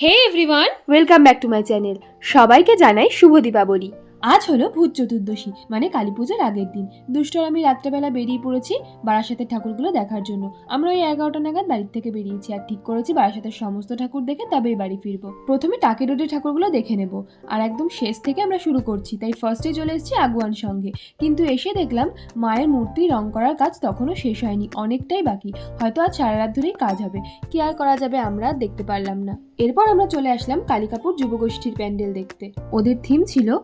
Hey everyone welcome back to my channel সবাইকে জানাই শুভ দীপাবলি। আজ হলো ভূত চতুর্দশী মানে কালী পুজোর আগের দিন। দুষ্টর আমি রাত্রেবেলা বেরিয়ে পড়েছি বারাসাতের ঠাকুরগুলো দেখার জন্য। আমরা ওই এগারোটা নাগাদ বাড়ির থেকে বেরিয়েছি আর ঠিক করেছি বারাসাতের সমস্ত ঠাকুর দেখে তবেই বাড়ি ফিরবো। প্রথমে টাকি রোডের ঠাকুরগুলো দেখে নেব। আর একদম শেষ থেকে আমরা শুরু করছি, তাই ফার্স্টে চলে এসেছি আগুয়ান সঙ্গে। কিন্তু এসে দেখলাম মায়ের মূর্তি রং করার কাজ তখনও শেষ হয়নি, অনেকটাই বাকি। হয়তো আজ সারা রাত ধরেই কাজ হবে। কি আর করা যাবে আমরা দেখতে পারলাম না। এরপর আমরা চলে আসলাম কালিকাপুর যুবগোষ্ঠীর প্যান্ডেল দেখতে। ওদের থিম ছিল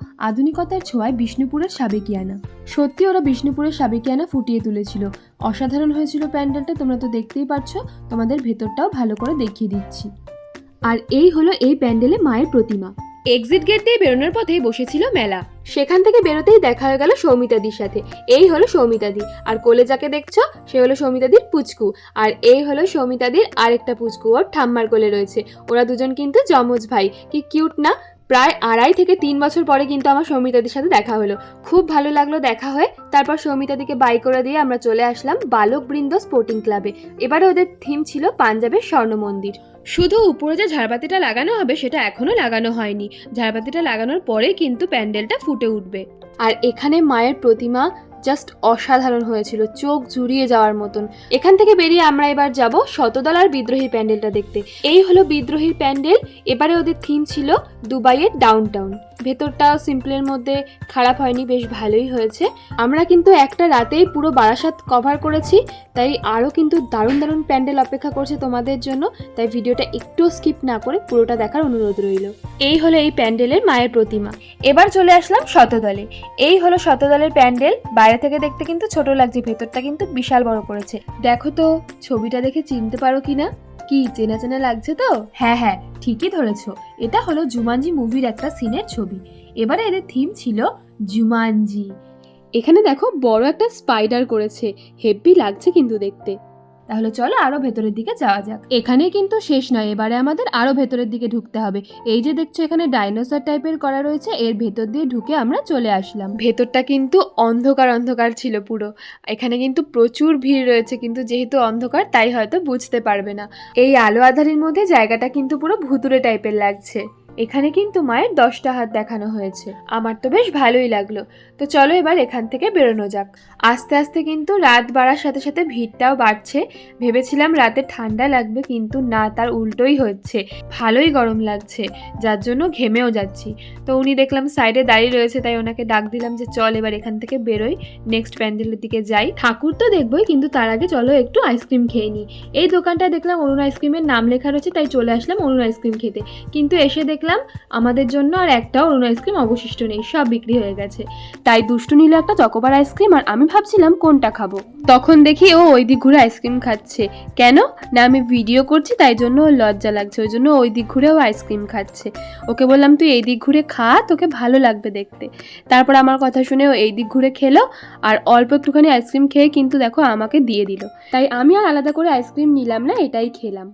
আধুনিকতার ছোঁয়ায় বিষ্ণুপুরের সাবেকিয়ানা। সত্যি ওরা বিষ্ণুপুরের সাবেকিয়ানা ফুটিয়ে তুলেছিল। অসাধারণ হয়েছিল প্যান্ডেলটা, তোমরা তো দেখতেই পাচ্ছ তোমাদের ভেতরটাও ভালো করে দেখিয়ে দিচ্ছি। আর এই হলো এই প্যান্ডেলে মায়ের প্রতিমা। এক্সিট গেট দিয়ে বেরোনোর পথেই বসেছিল মেলা। সেখান থেকে বেরোতেই দেখা হয়ে গেল সৌমিতাদির সাথে। এই হলো সৌমিতাদি। আর কোলে যাকে দেখছ, সে হলো সৌমিতাদির পুচকু। আর এই হলো সৌমিতাদির আরেকটা পুচকু, ওর ঠাম্মার কোলে রয়েছে। ওরা দুজন কিন্তু যমজ ভাই। কি কিউট না? প্রায় আড়াই থেকে তিন বছর পরে কিন্তু আমার সৌমিতাদির সাথে দেখা হলো। খুব ভালো লাগল দেখা হয়ে। তারপর সৌমিতাদিকে বাই করে দিয়ে আমরা চলে আসলাম বালকবৃন্দ স্পোর্টিং ক্লাবে। এবারে ওদের থিম ছিল পাঞ্জাবের স্বর্ণ মন্দির। শুধু উপরে যে ঝাড়বাতিটা লাগানো হবে, সেটা এখনও লাগানো হয়নি। ঝাড়বাতিটা লাগানোর পরে কিন্তু প্যান্ডেলটা ফুটে উঠবে। আর এখানে মায়ের প্রতিমা জাস্ট অসাধারণ হয়েছিল, চোখ জুড়িয়ে যাওয়ার মতন। এখান থেকে বেরিয়ে আমরা এবার যাব শতদলার বিদ্রোহী প্যান্ডেলটা দেখতে। এই হলো বিদ্রোহীর প্যান্ডেল, এবারে ওদের থিম ছিল দুবাইয়ের ডাউন টাউন ভেতরটা সিম্পলের মধ্যে খারাপ হয়নি, বেশ ভালোই হয়েছে। আমরা কিন্তু একটা রাতেই পুরো বারাসাত কভার করেছি, তাই আরও কিন্তু দারুণ দারুণ প্যান্ডেল অপেক্ষা করছে তোমাদের জন্য, তাই ভিডিওটা একটু স্কিপ না করে পুরোটা দেখার অনুরোধ রইল। এই হলো এই প্যান্ডেলের মায়ের প্রতিমা। এবার চলে আসলাম শতদলে। এই হলো শতদলের প্যান্ডেল, বাইরে থেকে দেখতে কিন্তু ছোট লাগছে, ভেতরটা কিন্তু বিশাল বড় করেছে। দেখো তো, ছবিটা দেখে চিনতে পারো কিনা? কি চেনা চেনা লাগছে তো? হ্যাঁ হ্যাঁ ঠিকই ধরেছ। এটা হলো জুমানজি মুভির একটা সিনের ছবি। এবারে এদের থিম ছিল জুমানজি। এখানে দেখো বড় একটা স্পাইডার করেছে। হেভি লাগছে কিন্তু দেখতে। তাহলে চলো আরও ভেতরের দিকে যাওয়া যাক। এখানে কিন্তু শেষ নয়, এবারে আমাদের আরও ভেতরের দিকে ঢুকতে হবে। এই যে দেখছ এখানে ডাইনোসর টাইপের করা রয়েছে, এর ভেতর দিয়ে ঢুকে আমরা চলে আসলাম। ভেতরটা কিন্তু অন্ধকার অন্ধকার ছিল পুরো। এখানে কিন্তু প্রচুর ভিড় রয়েছে, কিন্তু যেহেতু অন্ধকার, তাই হয়তো বুঝতে পারবে না। এই আলো আধারের মধ্যে জায়গাটা কিন্তু পুরো ভুতুরে টাইপের লাগছে। এখানে কিন্তু মায়ের দশটা হাত দেখানো হয়েছে। আমার তো বেশ ভালোই লাগল। তো চলো এবার এখান থেকে বেরোনো যাক। আস্তে আস্তে কিন্তু রাত বাড়ার সাথে সাথে ভিড়টাও বাড়ছে। ভেবেছিলাম রাতে ঠান্ডা লাগবে কিন্তু না, তার উল্টোই হচ্ছে। ভালোই গরম লাগছে, যার জন্য ঘেমেও যাচ্ছি। তো উনি দেখলাম সাইডে দাঁড়িয়ে রয়েছে, তাই ওনাকে ডাক দিলাম যে, চল এবার এখান থেকে বেরোই, নেক্সট প্যান্ডেলের দিকে যাই। ঠাকুর তো দেখবোই, কিন্তু তার আগে চলো একটু আইসক্রিম খেয়ে নিই। এই দোকানটা দেখলাম অরুণ আইসক্রিমের নাম লেখা রয়েছে, তাই চলে আসলাম অরুণ আইসক্রিম খেতে। কিন্তু এসে দেখলাম আমাদের জন্য আর একটাও অরুণ আইসক্রিম অবশিষ্ট নেই, সব বিক্রি হয়ে গেছে। তাই দুষ্টু নিল একটা চকোবার আইসক্রিম আর আমি ভাবছিলাম কোনটা খাব। তখন দেখি ও ওই দিক ঘুরে আইসক্রিম খাচ্ছে। কেন? না, আমি ভিডিও করছি, তাই জন্য ওর লজ্জা লাগছে। ওই জন্য ওই দিক ঘুরে ও আইসক্রিম খাচ্ছে। ওকে বললাম, তুই এই দিক ঘুরে খা, তোকে ভালো লাগবে দেখতে। তারপর আমার কথা শুনে ও এই দিক ঘুরে খেলো আর অল্প একটুখানি আইসক্রিম খেয়ে কিন্তু দেখো আমাকে দিয়ে দিল। তাই আমি আর আলাদা করে আইসক্রিম নিলাম না, এটাই খেলাম।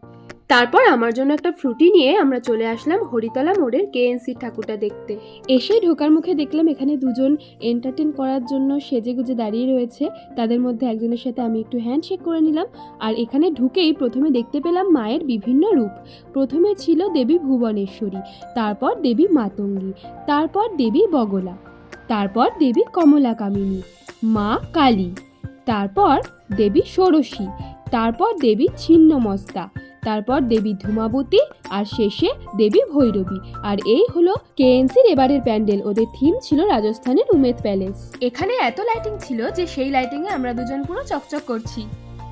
তারপর আমার জন্য একটা ফ্রুটি নিয়ে আমরা চলে আসলাম হরিতলা মোড়ের কেএনসি ঠাকুরটা দেখতে। এসে ঢোকার মুখে দেখলাম এখানে দুজন এন্টারটেন করার জন্য সেজে গুজে দাঁড়িয়ে রয়েছে। তাদের মধ্যে একজনের সাথে আমি একটু হ্যান্ডশেক করে নিলাম আর এখানে ঢুকেই প্রথমে দেখতে পেলাম মায়ের বিভিন্ন রূপ। প্রথমে ছিল দেবী ভুবনেশ্বরী, তারপর দেবী মাতঙ্গী, তারপর দেবী বগলা, তারপর দেবী কমলা কামিনী মা কালী, তারপর দেবী ষোড়শী, তারপর দেবী ছিন্নমস্তা তারপর দেবী ধূমাবতী আর শেষে দেবী ভৈরবী। আর এই হলো কেএনসির এবারের প্যান্ডেল। ওদের থিম ছিল রাজস্থানের উমেদ প্যালেস এখানে এত লাইটিং ছিল যে সেই লাইটিংয়ে আমরা দুজন পুরো চকচক করছি।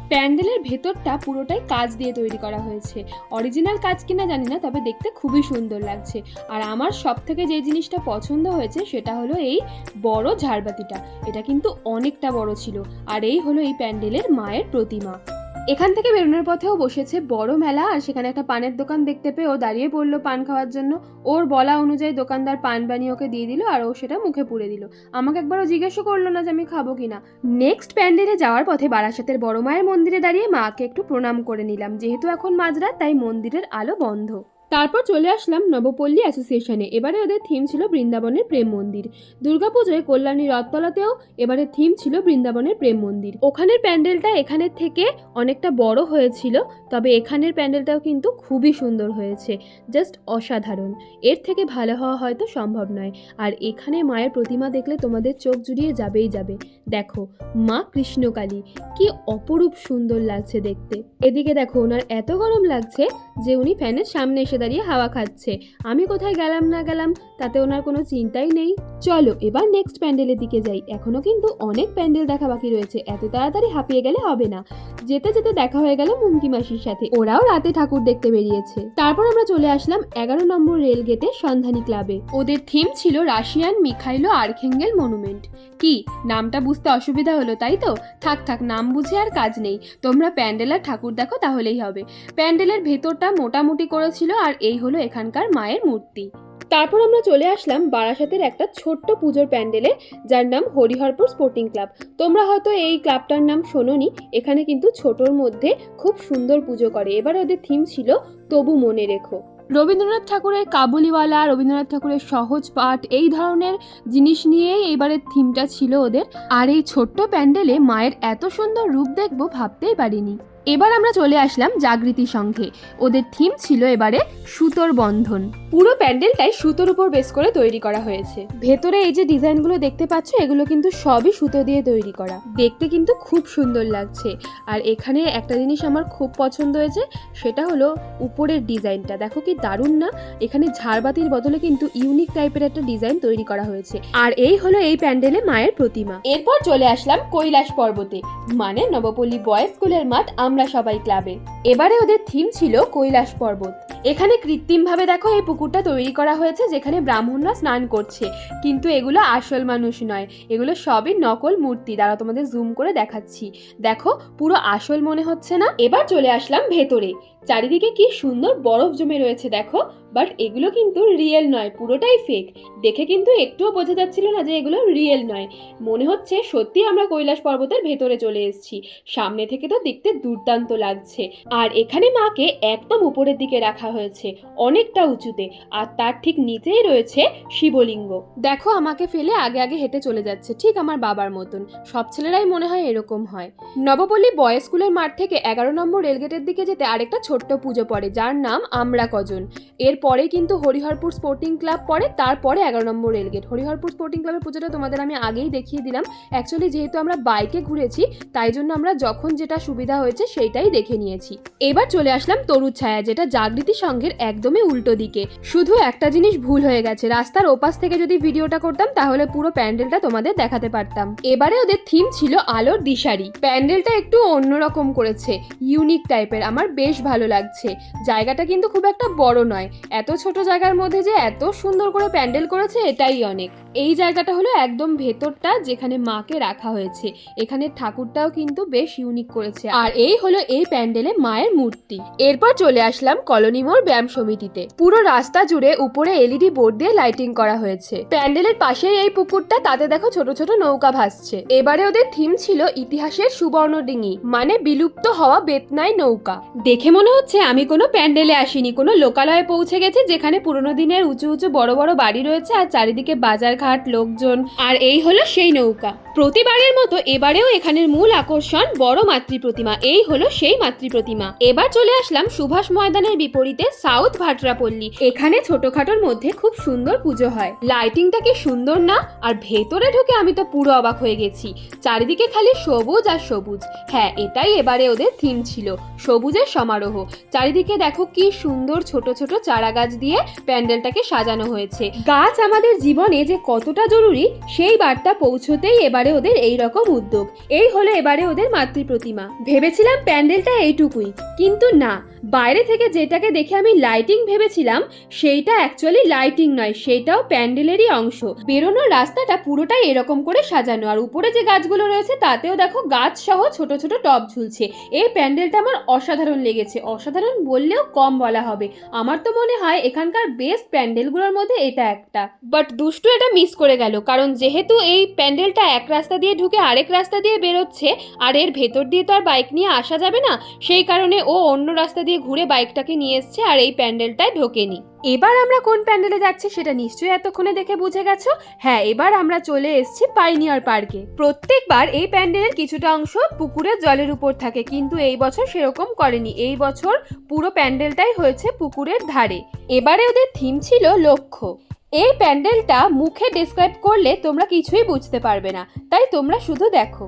প্যান্ডেলের ভেতরটা পুরোটাই কাজ দিয়ে তৈরি করা হয়েছে। অরিজিনাল কাজ কিনা জানি না তবে দেখতে খুবই সুন্দর লাগছে। আর আমার সব থেকে যে জিনিসটা পছন্দ হয়েছে সেটা হলো এই বড় ঝাড়বাতিটা। এটা কিন্তু অনেকটা বড় ছিল। আর এই হলো এই প্যান্ডেলের মায়ের প্রতিমা। এখান থেকে বেরোনোর পথেও বসেছে বড় মেলা, আর সেখানে একটা পানের দোকান দেখতে পেয়ে ও দাঁড়িয়ে পড়ল পান খাওয়ার জন্য। ওর বলা অনুযায়ী দোকানদার পান বানিয়ে ওকে দিয়ে দিল, আর ও সেটা মুখে পুড়ে দিল। আমাকে একবারও জিজ্ঞাসা করল না যে আমি খাব কিনা। নেক্সট প্যান্ডেলে যাওয়ার পথে বারাসাতের বড় মায়ের মন্দিরে দাঁড়িয়ে মাকে একটু প্রণাম করে নিলাম। যেহেতু এখন মাঝরাত, তাই মন্দিরের আলো বন্ধ। তারপর চলে আসলাম নবপল্লী অ্যাসোসিয়েশনে। এবারে ওদের থিম ছিল বৃন্দাবনের প্রেম মন্দির। দুর্গাপুজোয় কল্যাণী রথতলাতেও এবারে থিম ছিল বৃন্দাবনের প্রেম মন্দির। ওখানের প্যান্ডেলটা এখানের থেকে অনেকটা বড় হয়েছিল, তবে এখানের প্যান্ডেলটাও কিন্তু খুবই সুন্দর হয়েছে জাস্ট অসাধারণ। এর থেকে ভালো হওয়া হয়তো সম্ভব নয়। আর এখানে মায়ের প্রতিমা দেখলে তোমাদের চোখ জুড়িয়ে যাবেই যাবে। দেখো, মা কৃষ্ণকালী, কি অপরূপ সুন্দর লাগছে দেখতে। এদিকে দেখো, ওনার এত গরম লাগছে যে উনি ফ্যানের সামনে এসে দাঁড়িয়ে হাওয়া খাচ্ছে। আমি কোথায় গেলাম না গেলাম তাতে ওনার কোনো চিন্তাই নেই। চলো, এবার নেক্সট প্যান্ডেলের দিকে যাই। এখনও কিন্তু অনেক প্যান্ডেল দেখা বাকি রয়েছে। এত তাড়াতাড়ি হাঁপিয়ে গেলে হবে না। যেতে যেতে দেখা হয়ে গেল মুমকি মাসির সাথে। ওরাও রাতে ঠাকুর দেখতে বেরিয়েছে। তারপর আমরা চলে আসলাম এগারো নম্বর রেল গেটে সন্ধানী ক্লাবে। ওদের থিম ছিল রাশিয়ান মিখাইলো আর্খেঙ্গেল মনুমেন্ট। কি? নামটা বুঝতে অসুবিধা হলো, তাই তো? থাক থাক, নাম বুঝে আর কাজ নেই। তোমরা প্যান্ডেল আর ঠাকুর দেখো, তাহলেই হবে। প্যান্ডেলের ভেতরটা মোটামুটি করেছিল আর এই হলো এখানকার মায়ের মূর্তি। তারপর আমরা চলে আসলাম বারাসাতের একটা ছোট্ট পুজোর প্যান্ডেলে, যার নাম হরিহরপুর স্পোর্টিং ক্লাব তোমরা হয়তো এই ক্লাবটার নাম শোনোনি, এখানে কিন্তু ছোটোর মধ্যে খুব সুন্দর পুজো করে। এবার ওদের থিম ছিল, তবু মনে রেখো। রবীন্দ্রনাথ ঠাকুরের কাবুলিওয়ালা, রবীন্দ্রনাথ ঠাকুরের সহজ পাঠ, এই ধরনের জিনিস নিয়েই এবারের থিমটা ছিল ওদের। আর এই ছোট্ট প্যান্ডেলে মায়ের এত সুন্দর রূপ দেখব ভাবতেই পারিনি। এবার আমরা চলে আসলাম জাগৃতি সংঘে। ওদের থিম ছিল এবারে সুতোর বন্ধন। পুরো প্যান্ডেলটাই সুতোর উপর বেস করে তৈরি করা হয়েছে। ভেতরে এই যে ডিজাইনগুলো দেখতে পাচ্ছ, এগুলো কিন্তু সবই সুতো দিয়ে তৈরি করা। দেখতে কিন্তু খুব সুন্দর লাগছে। আর এখানে একটা জিনিস আমার খুব পছন্দ হয়েছে, সেটা হলো উপরের ডিজাইনটা। দেখো কি দারুণ না? এখানে ঝাড়বাতির বদলে কিন্তু ইউনিক টাইপের একটা ডিজাইন তৈরি করা হয়েছে। আর এই হলো এই প্যান্ডেলে মায়ের প্রতিমা। এরপর চলে আসলাম কৈলাস পর্বতে। মানে নবপল্লী বয়েজ স্কুলের মাঠ আমরা সবাই ক্লাবে। এবারে ওদের থিম ছিল কৈলাস পর্বত। এখানে কৃত্রিমভাবে দেখো এই পুকুরটা তৈরি করা হয়েছে যেখানে ব্রাহ্মণরা স্নান করছে। কিন্তু এগুলো আসল মানুষ নয়। এগুলো সবই নকল মূর্তি। দ্বারা তোমাদের জুম করে দেখাচ্ছি। দেখো, পুরো আসল মনে হচ্ছে না। এবার চলে আসলাম ভেতরে। চারিদিকে কি সুন্দর বরফ জমে রয়েছে, দেখো। বাট এগুলো কিন্তু রিয়েল নয়, পুরোটাই ফেক দেখে কিন্তু একটুও বোঝা যাচ্ছিল না যে এগুলো রিয়েল নয়। মনে হচ্ছে সত্যি আমরা কৈলাস পর্বতের ভেতরে চলে এসেছি। সামনে থেকে তো দেখতে দুর্দান্ত লাগছে। আর এখানে মাকে একদম উপরের দিকে রাখা হয়েছে, অনেকটা উঁচুতে। আর তার ঠিক নিচেই রয়েছে শিবলিঙ্গ। দেখো, আমাকে ফেলে আগে আগে হেঁটে চলে যাচ্ছে, ঠিক আমার বাবার মতন। সব ছেলেরাই মনে হয় এরকম হয়। নবপল্লী বয়েজ স্কুলের মাঠ থেকে এগারো নম্বর রেলগেটের দিকে যেতে আরেকটা ছোট্ট পুজো পড়ে, যার নাম আমরা কজন। এরপরে কিন্তু হরিহরপুর স্পোর্টিং ক্লাব পড়ে, তারপরে এগারো নম্বর রেলগেট। হরিহরপুর স্পোর্টিং ক্লাবের পুজোটা তোমাদের আমি আগেই দেখিয়ে দিলাম। অ্যাকচুয়ালি যেহেতু আমরা বাইকে ঘুরেছি, তাই জন্য আমরা যখন যেটা সুবিধা হয়েছে সেইটাই দেখে নিয়েছি। এবার চলে আসলাম তরুর ছায়া, যেটা জাগৃতি সংঘের একদমই উল্টো দিকে। শুধু একটা জিনিস ভুল হয়ে গেছে, রাস্তার ওপাশ থেকে যদি ভিডিওটা করতাম, তাহলে পুরো প্যান্ডেলটা তোমাদের দেখাতে পারতাম। এবারে ওদের থিম ছিল আলোর দিশারি। প্যান্ডেলটা একটু অন্যরকম করেছে ইউনিক টাইপের আমার বেশ ভালো লাগছে। জায়গাটা কিন্তু খুব একটা বড় নয়। এত ছোট জায়গার মধ্যে যে এত সুন্দর করে প্যান্ডেল করেছে, এটাই অনেক। এই জায়গাটা হলো একদম ভেতরটা যেখানে মাকে রাখা হয়েছে। এখানে ঠাকুরটাও কিন্তু বেশ ইউনিক করেছে। আর এই হলো এই প্যান্ডেলে মায়ের মূর্তি। এরপর চলে আসলাম কলোনি মোড় ব্যায়াম সমিতিতে। পুরো রাস্তা জুড়ে উপরে এলইডি বোর্ড দিয়ে লাইটিং করা হয়েছে। প্যান্ডেলের পাশেই এই পুকুরটা, তাতে দেখো ছোট ছোট নৌকা ভাসছে। এবারে ওদের থিম ছিল ইতিহাসের সুবর্ণ ডিঙি মানে বিলুপ্ত হওয়া বেতনাই নৌকা। দেখে মনে হচ্ছে আমি কোনো প্যান্ডেলে আসিনি, কোনো লোকালয়ে পৌঁছে গেছি যেখানে পুরোনো দিনের উঁচু উঁচু বড় বড় বাড়ি রয়েছে আর চারিদিকে বাজার ঘাট লোকজন, আর এই হলো সেই নৌকা। প্রতিবারের মতো এবারেও এখানের মূল আকর্ষণ বড় মাতৃ প্রতিমা এই হলো সেই মাতৃ প্রতিমা এবার চলে আসলাম সুভাষ ময়দানের বিপরীতে সাউথ ভাটরাপল্লী। এখানে ছোটখাটোর মধ্যে খুব সুন্দর পুজো হয়। লাইটিংটা কি সুন্দর না? আর ভেতরে ঢুকে আমি তো পুরো অবাক হয়ে গেছি। চারিদিকে খালি সবুজ আর সবুজ। হ্যাঁ এটাই এবারে ওদের থিম ছিল, সবুজের সমারোহ। চারিদিকে দেখো কি সুন্দর ছোট ছোট চারা গাছ দিয়ে প্যান্ডেলটাকে সাজানো হয়েছে। গাছ আমাদের জীবনে যে কতটা জরুরি, সেই বার্তা পৌঁছতেই এবারে ওদের এই রকম উদ্যোগ। এই হলো এবারে ওদের মাতৃ প্রতিমা ভেবেছিলাম প্যান্ডেলটা এইটুকুই। কিন্তু না, বাইরে থেকে যেটাকে দেখে আমি লাইটিং ভেবেছিলাম, সেইটা অ্যাকচুয়ালি লাইটিং নয় সেটাও প্যান্ডেলেরই অংশ। বেরোনোর রাস্তাটা পুরোটাই এরকম করে সাজানো, আর উপরে যে গাছগুলো রয়েছে তাতেও দেখো গাছ সহ ছোট ছোট টব ঝুলছে। এই প্যান্ডেলটা আমার অসাধারণ লেগেছে, অসাধারণ বললেও কম বলা হবে। আমার তো মনে হয় এখানকার বেস্ট প্যান্ডেলগুলোর মধ্যে এটা একটা। বাট দুষ্টু এটা মিস করে গেল, কারণ যেহেতু এই প্যান্ডেলটা এক রাস্তা দিয়ে ঢুকে আরেক রাস্তা দিয়ে বেরোচ্ছে, আর এর ভেতর দিয়ে তো আর বাইক নিয়ে আসা যাবে না? সেই কারণে ও অন্য রাস্তা দিয়ে ঘুরে বাইকটাকে নিয়ে এসছে আর এই প্যান্ডেলটায় ঢোকেনি। এবার আমরা কোন প্যান্ডেলে যাচ্ছি সেটা নিশ্চয়ই এতক্ষণে দেখে বুঝে গেছো? হ্যাঁ এবার আমরা চলে এসেছি পাইনিয়ার পার্কে। প্রত্যেকবার এই প্যান্ডেলের কিছুটা অংশ পুকুরের জলের উপর থাকে, কিন্তু এই বছর সেরকম করেনি। এই বছর পুরো প্যান্ডেলটাই হয়েছে পুকুরের ধারে। এবারে ওদের থিম ছিল লক্ষ্য। এই প্যান্ডেলটা মুখে ডেসক্রাইব করলে তোমরা কিছুই বুঝতে পারবে না। তাই তোমরা শুধু দেখো।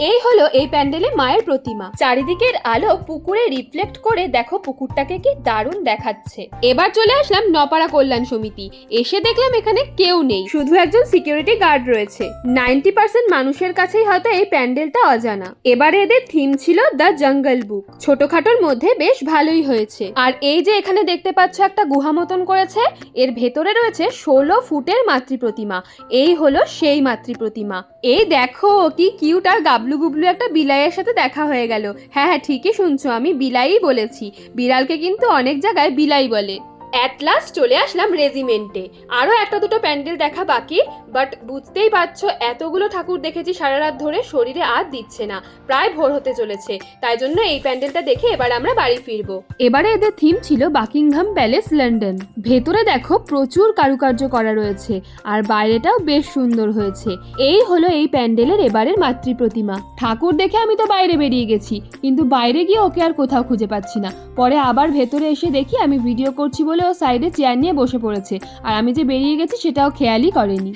এই হলো এই প্যান্ডেলে মায়ের প্রতিমা। চারিদিকের আলো পুকুরে রিফ্লেক্ট করে দেখো পুকুরটাকে কি দারুণ দেখাচ্ছে। এবার চলে আসলাম নপাড়া কল্যাণ সমিতি। এসে দেখলাম এখানে কেউ নেই। শুধু একজন সিকিউরিটি গার্ড রয়েছে। নাইনটি পার্সেন্ট মানুষের কাছেই হয়তো এই প্যান্ডেলটা অজানা। এবারে এদের থিম ছিল দ্য জঙ্গল বুক ছোটখাটোর মধ্যে বেশ ভালোই হয়েছে। আর এই যে এখানে দেখতে পাচ্ছ একটা গুহা মতন করেছে, এর ভেতরে রয়েছে ষোলো ফুটের মাতৃ প্রতিমা। এই হলো সেই মাতৃ প্রতিমা। এই দেখো কি কিউট আর গাবলু গুবলু একটা বিলাইয়ের সাথে দেখা হয়ে গেল। হ্যাঁ হ্যাঁ ঠিকই শুনছো, আমি বিলাইই বলেছি। বিড়ালকে কিন্তু অনেক জায়গায় বিলাই বলে। অ্যাট লাস্ট চলে আসলাম রেজিমেন্টে আরও একটা দুটো প্যান্ডেল দেখা বাকি। বাট বুঝতেই পারছ, এতগুলো ঠাকুর দেখেছি সারা রাত ধরে শরীরে আর দিচ্ছে না। প্রায় ভোর হতে চলেছে। তাই জন্য এই প্যান্ডেলটা দেখে এবার আমরা বাড়ি ফিরবো। এবারে এদের থিম ছিল বাকিংহাম প্যালেস, লন্ডন। ভেতরে দেখো প্রচুর কারুকার্য করা রয়েছে আর বাইরেটাও বেশ সুন্দর হয়েছে। এই হলো এই প্যান্ডেলের এবারের মাতৃ প্রতিমা ঠাকুর দেখে আমি তো বাইরে বেরিয়ে গেছি, কিন্তু বাইরে গিয়ে ওকে আর কোথাও খুঁজে পাচ্ছি না। পরে আবার ভেতরে এসে দেখি আমি ভিডিও করছি বলে ও সাইডে চেয়ার নিয়ে বসে পড়েছে। আর আমি যে বেরিয়ে গেছি সেটাও খেয়ালই করেনি।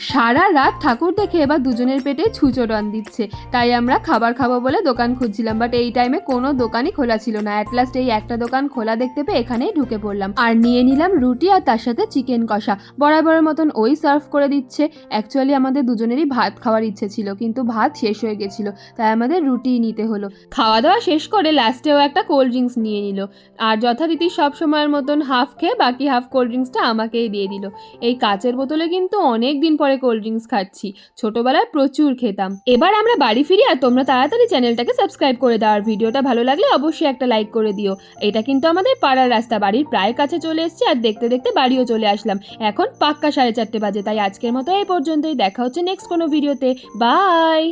রাত ঠাকুর দেখে এবার দুজনের পেটে ছুঁচো রান দিচ্ছে। তাই আমরা খাবার খাব বলে দোকান খুঁজছিলাম বাট এই টাইমে কোনো দোকানই খোলা ছিল না। অ্যাট লাস্ট এই একটা দোকান খোলা দেখতে পেয়ে এখানেই ঢুকে পড়লাম। আর নিয়ে নিলাম রুটি আর তার সাথে চিকেন কষা। বরাবরের মতন ওই সার্ভ করে দিচ্ছে। অ্যাকচুয়ালি আমাদের দুজনেরই ভাত খাওয়ার ইচ্ছে ছিল, কিন্তু ভাত শেষ হয়ে গেছিল, তাই আমাদের রুটি নিতে হলো। খাওয়া দাওয়া শেষ করে লাস্টেও একটা কোল্ড ড্রিঙ্কস নিয়ে নিল। আর যথারীতি সব সময়ের মতন হাফ খেয়ে বাকি হাফ কোল্ড ড্রিঙ্কসটা আমাকেই দিয়ে দিল। এই কাচের বোতলে কিন্তু অনেক দিন পরে কোল্ড ড্রিঙ্কস খাচ্ছি। ছোটবেলায় প্রচুর খেতাম। এবার আমরা বাড়ি ফিরি আর তোমরা তাড়াতাড়ি চ্যানেলটাকে সাবস্ক্রাইব করে দাও। আর ভিডিওটা ভালো লাগলে অবশ্যই একটা লাইক করে দিও। এটা কিন্তু আমাদের পাড়ার রাস্তা। বাড়ির প্রায় কাছে চলে এসেছি আর দেখতে দেখতে বাড়িও চলে আসলাম। এখন পাক্কা সাড়ে চারটে বাজে। তাই আজকের মতো এই পর্যন্তই। দেখা হচ্ছে নেক্সট কোনো ভিডিওতে বাই